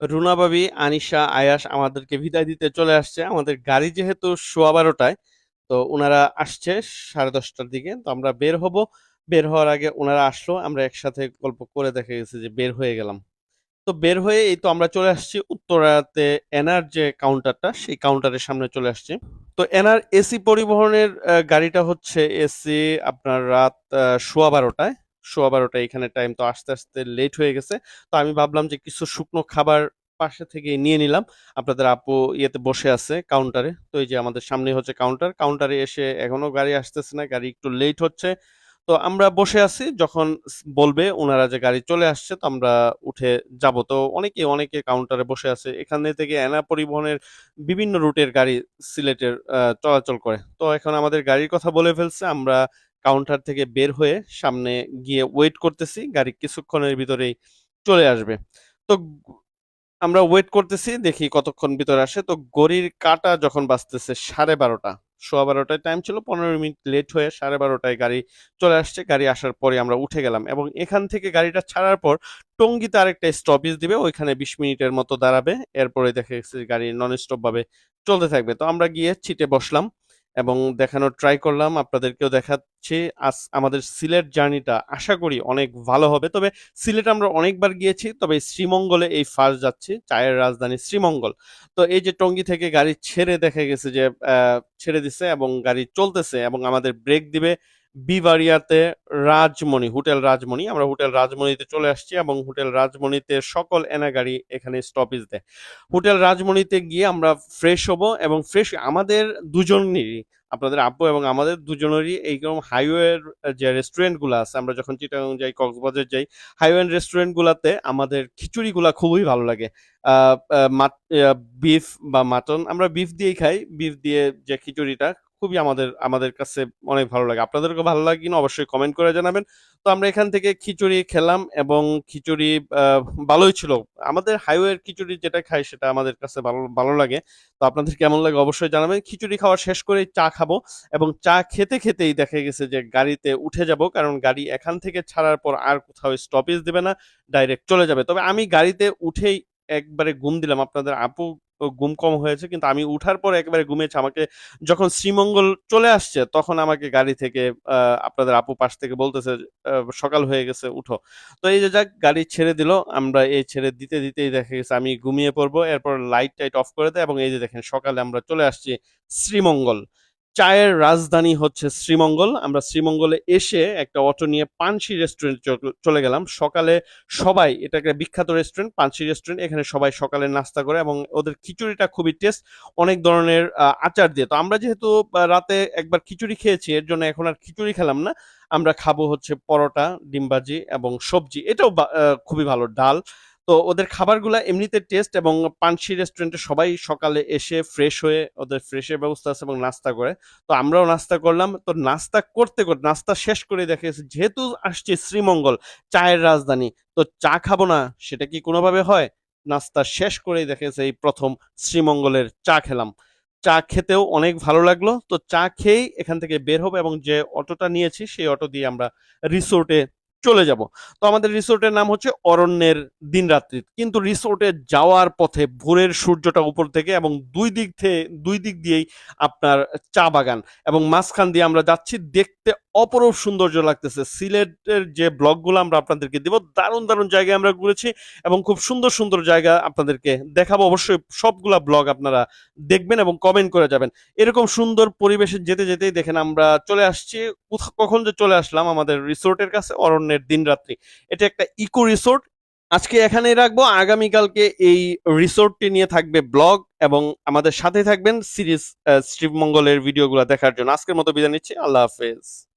রুনা ভাবি, আনিশা, আয়াস আমাদেরকে বিদায় দিতে চলে আসছে। আমাদের গাড়ি যেহেতু সোয়া বারোটায় তো ওনারা আসছে সাড়ে দশটার দিকে। তো আমরা বের হব। বের হওয়ার আগে ওনারা আসলো। আমরা একসাথে গল্প করে দেখা গেছে যে বের হয়ে গেলাম। তো বের হয়ে এই তো আমরা চলে আসছি উত্তরাতে এনার যে কাউন্টারটা, সেই কাউন্টারের সামনে চলে আসছি। তো এনার এসি পরিবহনের গাড়িটা হচ্ছে এসি আপনার রাত সোয়া ১২ টায়। সোয়া ১২ টায় এখানে টাইম তো আস্তে আস্তে লেট হয়ে গেছে। তো আমি ভাবলাম যে কিছু শুকনো খাবার পাশে থেকে নিয়ে নিলাম। আপনাদের আপু ইয়েতে বসে আছে কাউন্টারে। তো এই যে আমাদের সামনেই হচ্ছে কাউন্টার। কাউন্টারে এসে এখনও গাড়ি আসতেছে না। গাড়ি একটু লেট হচ্ছে। তো আমরা বসে আছি যখন বলবে ওনারা যে গাড়ি চলে আসছে তো আমরা উঠে যাব। তো অনেকে, অনেকে কাউন্টারে বসে আছে। এখানে থেকে এনা পরিবহনের বিভিন্ন রুটের গাড়ি সিলেটের চলাচল করে। তো এখন আমাদের গাড়ির কথা বলে ফেলছে। আমরা কাউন্টার থেকে বের হয়ে সামনে গিয়ে ওয়েট করতেছি। গাড়ি কিছুক্ষণের ভিতরেই চলে আসবে। তো আমরা ওয়েট করতেছি, দেখি কতক্ষণ ভিতরে আসে। তো গড়ির কাঁটা যখন বাজতেছে ১২:৩০ সোয়া বারোটায় টাইম ছিল ১৫ মিনিট লেট হয়ে সাড়ে বারোটায় গাড়ি চলে আসছে। গাড়ি আসার পরে আমরা উঠে গেলাম এবং এখান থেকে গাড়িটা ছাড়ার পর টঙ্গিতে আরেকটা স্টপেজ দিবে। ওইখানে ২০ মিনিটের মতো দাঁড়াবে। এরপরে দেখা গেছে গাড়ি নন স্টপ ভাবে চলতে থাকবে। তো আমরা গিয়ে ছিটে বসলাম এবং দেখানোর ট্রাই করলাম। আপনাদেরকেও দেখাচ্ছি। আজ আমাদের সিলেট জার্নিটা আশা করি অনেক ভালো হবে। তবে সিলেট আমরা অনেকবার গিয়েছি। তবে শ্রীমঙ্গলে এই ফার্স্ট যাচ্ছি। চায়ের রাজধানী শ্রীমঙ্গল। তো এই যে টঙ্গি থেকে গাড়ি ছেড়ে দেখা গেছে যে ছেড়ে দিছে এবং গাড়ি চলতেছে এবং আমাদের ব্রেক দিবে বিভারিয়াতে রাজমণি, হোটেল রাজমণি। আমরা হোটেল রাজমণিতে চলে আসছি এবং হোটেল রাজমণিতে সকল এনা গাড়ি এখানে স্টপেজ দেয়। হোটেল রাজমণিতে গিয়ে আমরা ফ্রেশ হব এবং ফ্রেশ আমাদের দুজনেরই আপনাদের আব্বু এবং আমাদের দুজনেরই এইরকম হাইওয়ের যে রেস্টুরেন্টগুলা আছে আমরা যখন চিটাগাং যাই, কক্সবাজার যাই, হাইওয়ে রেস্টুরেন্ট গুলাতে আমাদের খিচুড়িগুলা খুবই ভালো লাগে। বিফ বা মাটন আমরা বিফ দিয়েই খাই। বিফ দিয়ে যে খিচুড়িটা খুবই আমাদের আমাদের কাছে অনেক ভালো লাগে। আপনাদেরকেও ভালো লাগে কিনা অবশ্যই কমেন্ট করে জানাবেন। তো আমরা এখান থেকে খিচুড়ি খেলাম এবং খিচুড়ি ভালোই ছিল। আমাদের হাইওয়ের খিচুড়ি যেটা খাই সেটা আমাদের কাছে ভালো ভালো লাগে। তো আপনাদের কেমন লাগে অবশ্যই জানাবেন। খিচুড়ি খাওয়া শেষ করে চা খাব এবং চা খেতে, খেতেই দেখা গেছে যে গাড়িতে উঠে যাব। কারণ গাড়ি এখান থেকে ছাড়ার পর আর কোথাও স্টপেজ দেবে না। ডাইরেক্ট চলে যাবে। তবে আমি গাড়িতে উঠেই একবারে ঘুম দিলাম। আপনাদের আপু ঘুম কম হয়েছে কিন্তু আমি উঠার পর একেবারে ঘুমিয়েছি। আমাকে যখন শ্রীমঙ্গল চলে আসছে তখন আমাকে গাড়ি থেকে আপনাদের আপু পাশ থেকে বলতেছে সকাল হয়ে গেছে উঠো। তো এই যে যাক গাড়ি ছেড়ে দিল। আমরা এই ছেড়ে দিতে, দিতেই দেখে গেছে আমি ঘুমিয়ে পড়ব। এরপর লাইট-টাইট অফ করে দেয় এবং এই যে দেখেন সকালে আমরা চলে আসছি শ্রীমঙ্গল। চায়ের রাজধানী হচ্ছে শ্রীমঙ্গল। আমরা শ্রীমঙ্গলে এসে একটা অটো নিয়ে পানসী রেস্টুরেন্ট চলে গেলাম। সকালে সবাই এটা একটা বিখ্যাত রেস্টুরেন্ট পানসী রেস্টুরেন্ট। এখানে সবাই সকালে নাস্তা করে এবং ওদের খিচুড়িটা খুবই টেস্ট। অনেক ধরনের আচার দিয়ে। তো আমরা যেহেতু রাতে একবার খিচুড়ি খেয়েছি এর জন্য এখন আর খিচুড়ি খেলাম না। আমরা খাব হচ্ছে পরোটা, ডিম ভাজি এবং সবজি। এটাও খুবই ভালো ডাল। তো ওদের খাবারগুলা এমনিতে টেস্ট এবং পানসি রেস্টুরেন্টে সবাই সকালে এসে ফ্রেশ হয়ে ওদের ফ্রেশের ব্যবস্থা আছে এবং নাস্তা করে। তো আমরাও নাস্তা করলাম। তো নাস্তা করতে, করতে নাস্তা শেষ করে দেখা যেহেতু আসছি শ্রীমঙ্গল চায়ের রাজধানী। তো চা খাব না সেটা কি কোনোভাবে হয়? নাস্তা শেষ করেই দেখা গেছে এই প্রথম শ্রীমঙ্গলের চা খেলাম। চা খেতেও অনেক ভালো লাগল। তো চা খেয়েই এখান থেকে বের হব এবং যে অটোটা নিয়েছি সেই অটো দিয়ে আমরা রিসোর্টে চলে যাব। তো আমাদের রিসোর্টের নাম হচ্ছে অরণ্যের দিনরাত্রি। কিন্তু রিসোর্টে যাওয়ার পথে ভোরের সূর্যটা উপর থেকে এবং দুই দিক থেকে দুই দিক দিয়েই আপনার চা বাগান এবং মাঝখান দিয়ে আমরা যাচ্ছি দেখতে অপরূপ সৌন্দর্য লাগতেছে। সিলেটের যে ব্লগগুলো আমরা আপনাদেরকে দিব দারুণ, দারুণ জায়গায় আমরা ঘুরেছি এবং খুব সুন্দর, সুন্দর জায়গা আপনাদেরকে দেখাবো। অবশ্যই সবগুলা ব্লগ আপনারা দেখবেন এবং কমেন্ট করে যাবেন। এরকম সুন্দর পরিবেশে যেতে, যেতেই দেখেন আমরা চলে আসছি কখন যে চলে আসলাম আমাদের রিসোর্টের কাছে অরণ্যের দিনরাত্রি। এটা একটা ইকো রিসোর্ট। আজকে এখানেই রাখব। আগামীকালকে এই রিসোর্টটি নিয়ে থাকবে ব্লগ এবং আমাদের সাথে থাকবেন সিরিজ শ্রীমঙ্গলের ভিডিওগুলো দেখার জন্য। আজকের মতো বিদায় নিচ্ছি। আল্লাহ হাফেজ।